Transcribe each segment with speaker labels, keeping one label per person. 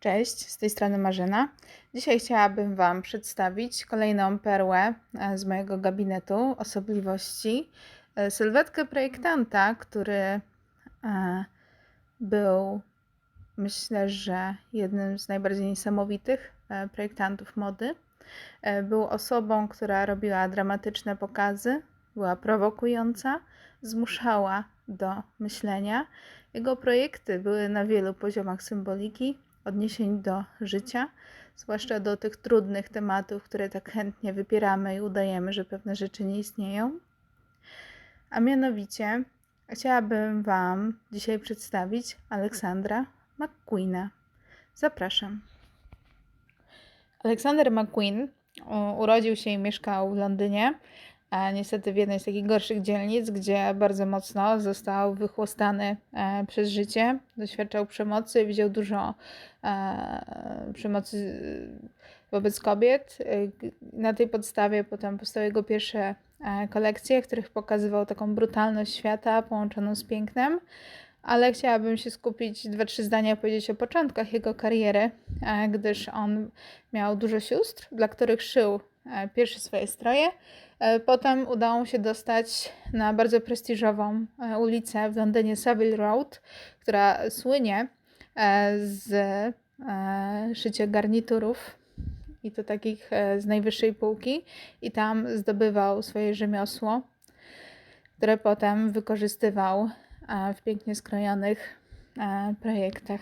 Speaker 1: Cześć, z tej strony Marzena. Dzisiaj chciałabym Wam przedstawić kolejną perłę e, z mojego gabinetu osobliwości. E, Sylwetkę projektanta, który e, był, myślę, że jednym z najbardziej niesamowitych projektantów mody. Był osobą, która robiła dramatyczne pokazy, była prowokująca, zmuszała do myślenia. Jego projekty były na wielu poziomach symboliki, odniesień do życia, zwłaszcza do tych trudnych tematów, które tak chętnie wypieramy i udajemy, że pewne rzeczy nie istnieją. A mianowicie chciałabym Wam dzisiaj przedstawić Aleksandra McQueena. Zapraszam. Aleksander McQueen urodził się i mieszkał w Londynie, niestety w jednej z takich gorszych dzielnic, gdzie bardzo mocno został wychłostany e, przez życie, doświadczał przemocy, widział dużo e, przemocy e, wobec kobiet. E, Na tej podstawie potem powstały jego pierwsze e, kolekcje, w których pokazywał taką brutalność świata połączoną z pięknem. Ale chciałabym się skupić, dwa, trzy zdania powiedzieć o początkach jego kariery, e, gdyż on miał dużo sióstr, dla których szył e, pierwsze swoje stroje. E, Potem udało mu się dostać na bardzo prestiżową e, ulicę w Londynie Savile Road, która słynie e, z e, szycia garniturów i to takich e, z najwyższej półki i tam zdobywał swoje rzemiosło, które potem wykorzystywał e, w pięknie skrojonych e, projektach.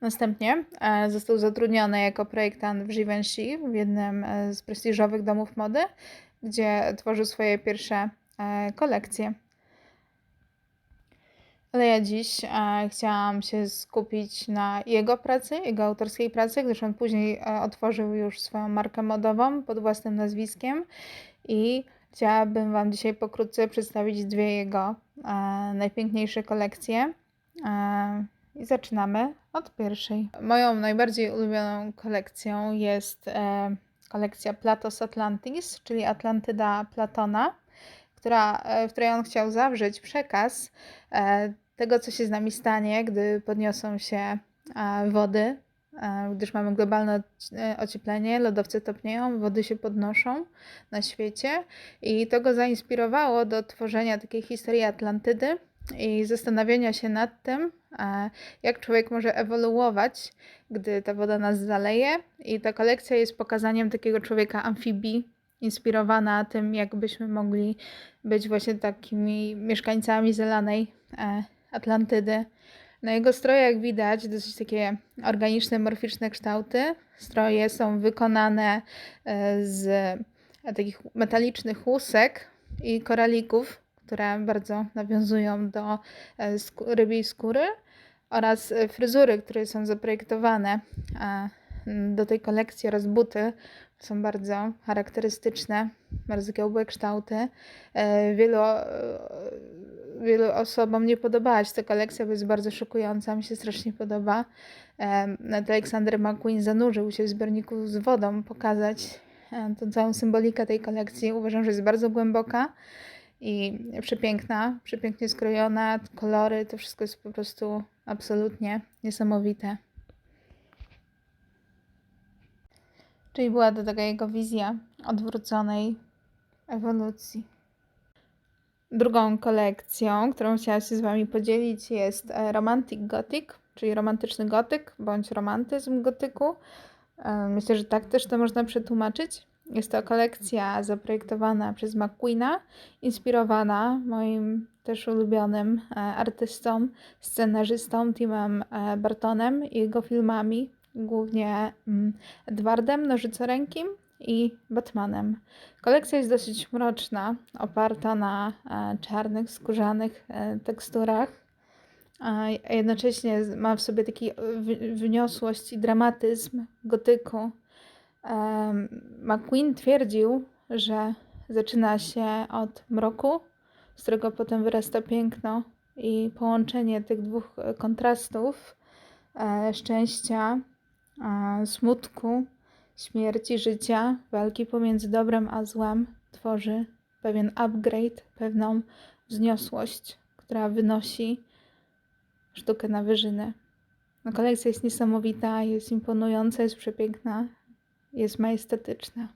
Speaker 1: Następnie e, został zatrudniony jako projektant w Givenchy, w jednym e, z prestiżowych domów mody, gdzie tworzył swoje pierwsze e, kolekcje. Ale ja dziś chciałam się skupić na jego pracy, jego autorskiej pracy, gdyż on później otworzył już swoją markę modową pod własnym nazwiskiem i chciałabym Wam dzisiaj pokrótce przedstawić dwie jego najpiękniejsze kolekcje. I zaczynamy od pierwszej. Moją najbardziej ulubioną kolekcją jest e, kolekcja Platos Atlantis, czyli Atlantyda Platona, która, e, w której on chciał zawrzeć przekaz e, tego, co się z nami stanie, gdy podniosą się e, wody, e, gdyż mamy globalne e, ocieplenie, lodowce topnieją, wody się podnoszą na świecie i to go zainspirowało do tworzenia takiej historii Atlantydy i zastanawiania się nad tym, jak człowiek może ewoluować, gdy ta woda nas zaleje. I ta kolekcja jest pokazaniem takiego człowieka amfibii, inspirowana tym, jak byśmy mogli być właśnie takimi mieszkańcami zelanej e, Atlantydy. Na jego strojach widać dosyć takie organiczne, morficzne kształty. Stroje są wykonane e, z takich metalicznych łusek i koralików, które bardzo nawiązują do e, rybiej skóry oraz e, fryzury, które są zaprojektowane e, do tej kolekcji oraz buty są bardzo charakterystyczne, bardzo kiełbłe kształty. Wielu, wielu osobom nie podobała się ta kolekcja, bo jest bardzo szokująca, mi się strasznie podoba. Aleksander McQueen zanurzył się w zbiorniku z wodą, pokazać tą całą symbolikę tej kolekcji. Uważam, że jest bardzo głęboka i przepiękna, przepięknie skrojona, kolory, to wszystko jest po prostu absolutnie niesamowite. Czyli była to taka jego wizja odwróconej ewolucji. Drugą kolekcją, którą chciałam się z Wami podzielić, jest e, Romantic Gothic, czyli romantyczny gotyk bądź romantyzm gotyku. E, Myślę, że tak też to można przetłumaczyć. Jest to kolekcja zaprojektowana przez McQueena, inspirowana moim też ulubionym e, artystą, scenarzystą Timem e, Bartonem i jego filmami, głównie mm, Edwardem Nożycorękim i Batmanem. Kolekcja jest dosyć mroczna, oparta na e, czarnych, skórzanych teksturach, a jednocześnie ma w sobie taki wyniosłość i dramatyzm gotyku. McQueen twierdził, że zaczyna się od mroku, z którego potem wyrasta piękno i połączenie tych dwóch e, kontrastów e, szczęścia, smutku, śmierci, życia, walki pomiędzy dobrem a złem tworzy pewien upgrade, pewną wzniosłość, która wynosi sztukę na wyżyny. No, kolekcja jest niesamowita, jest imponująca, jest przepiękna, jest majestatyczna.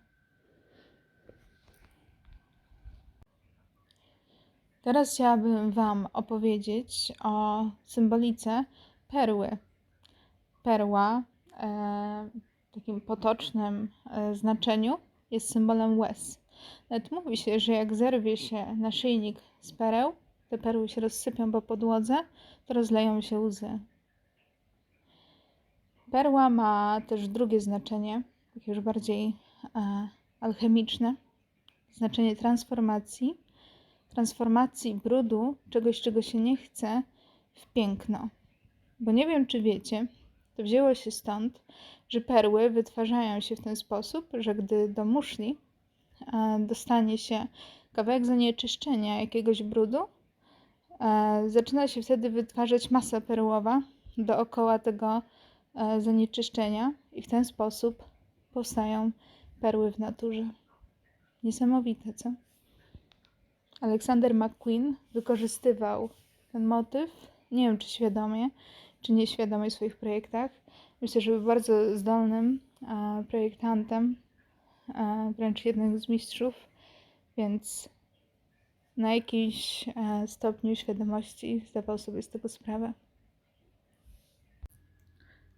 Speaker 1: Teraz chciałabym Wam opowiedzieć o symbolice perły. Perła e, w takim potocznym e, znaczeniu jest symbolem łez. Nawet mówi się, że jak zerwie się naszyjnik z pereł, te perły się rozsypią po podłodze, to rozleją się łzy. Perła ma też drugie znaczenie, takie już bardziej e, alchemiczne, znaczenie transformacji, transformacji brudu, czegoś, czego się nie chce, w piękno. Bo nie wiem, czy wiecie, to wzięło się stąd, że perły wytwarzają się w ten sposób, że gdy do muszli e, dostanie się kawałek zanieczyszczenia jakiegoś brudu, e, zaczyna się wtedy wytwarzać masa perłowa dookoła tego zanieczyszczenia i w ten sposób powstają perły w naturze. Niesamowite, co? Alexander McQueen wykorzystywał ten motyw, nie wiem czy świadomie, czy nieświadomie w swoich projektach. Myślę, że był bardzo zdolnym e, projektantem, e, wręcz jednym z mistrzów, więc na jakimś e, stopniu świadomości zdawał sobie z tego sprawę.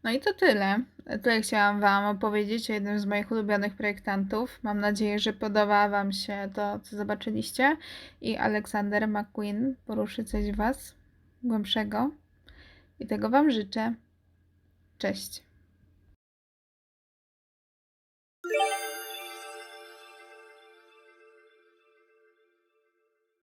Speaker 1: No i to tyle. Tyle chciałam Wam opowiedzieć o jednym z moich ulubionych projektantów. Mam nadzieję, że podoba Wam się to, co zobaczyliście i Aleksander McQueen poruszy coś Was głębszego. I tego Wam życzę. Cześć.